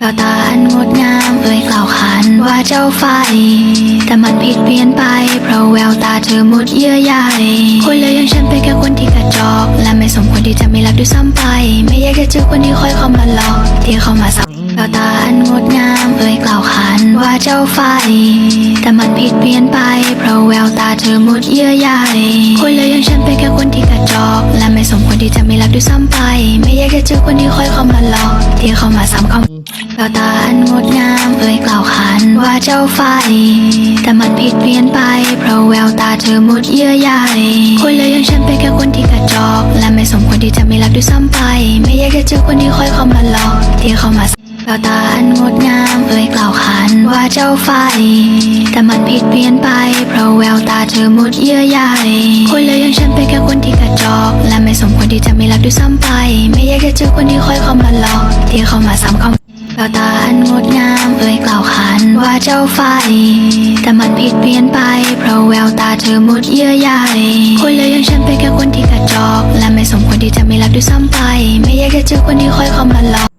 แววตาอันงดงามเอ่ยกล่าวขานว่าเจ้าไฟ แต่มันผิดเพี้ยนไป เพราะแววตาเธอหมดเยื่อใยคนเลวอย่างฉันเป็นแค่คนที่กระจอก และไม่สมควรที่จะไม่รักด้วยซ้ำไป ไม่อยากจะเจอคนที่คอยเข้ามาหลอก ที่เข้ามาสับแววตาอันงดงามเอ่ยกล่าวขานว่าเจ้าไฟ แต่มันผิดเพี้ยนไป เพราะแววตาเธอหมดเยื่อใยคนเลวอย่างฉันเป็นแค่คนที่กระจอก และไม่สมควรที่จะไม่รักด้วยซ้ำไป ไม่อยากจะเจอคนที่คอยเข้ามาหลอก ที่เข้ามาซ้ำเข้า แววตาอันงดงามเอ่ยกล่าวขานว่าเจ้าไฟ แต่มันผิดเพี้ยนไป เพราะแววตาเธอหมดเยื่อใยคนเลวอย่างฉันเป็นแค่คนที่กระจอก และไม่สมควรที่จะไม่รักด้วยซ้ำไป ไม่อยากจะเจอคนที่คอยเข้ามาหลอกที่เข้ามาแววตาอันงดงามเอ่ยกล่าวขานว่าเจ้าไฟ แต่มันผิดเพี้ยนไป เพราะแววตาเธอหมดเยื่อใยคนเลวอย่างฉันเป็นแค่คนที่กระจอก และไม่สมควรที่จะไม่รักด้วยซ้ำไป ไม่อยากจะเจอคนที่คอยเข้ามาหลอกที่เข้ามาซ้ำเข้า แววตาอันงดงามเอ่ยกล่าวขานว่าเจ้าไฟ แต่มันผิดเพี้ยนไป เพราะแววตาเธอหมดเยื่อใยคนเลวอย่างฉันเป็นแค่คนที่กระจอก และไม่สมควรที่จะไม่รักด้วยซ้ำไป ไม่อยากจะเจอคนที่คอยเข้ามาหลอก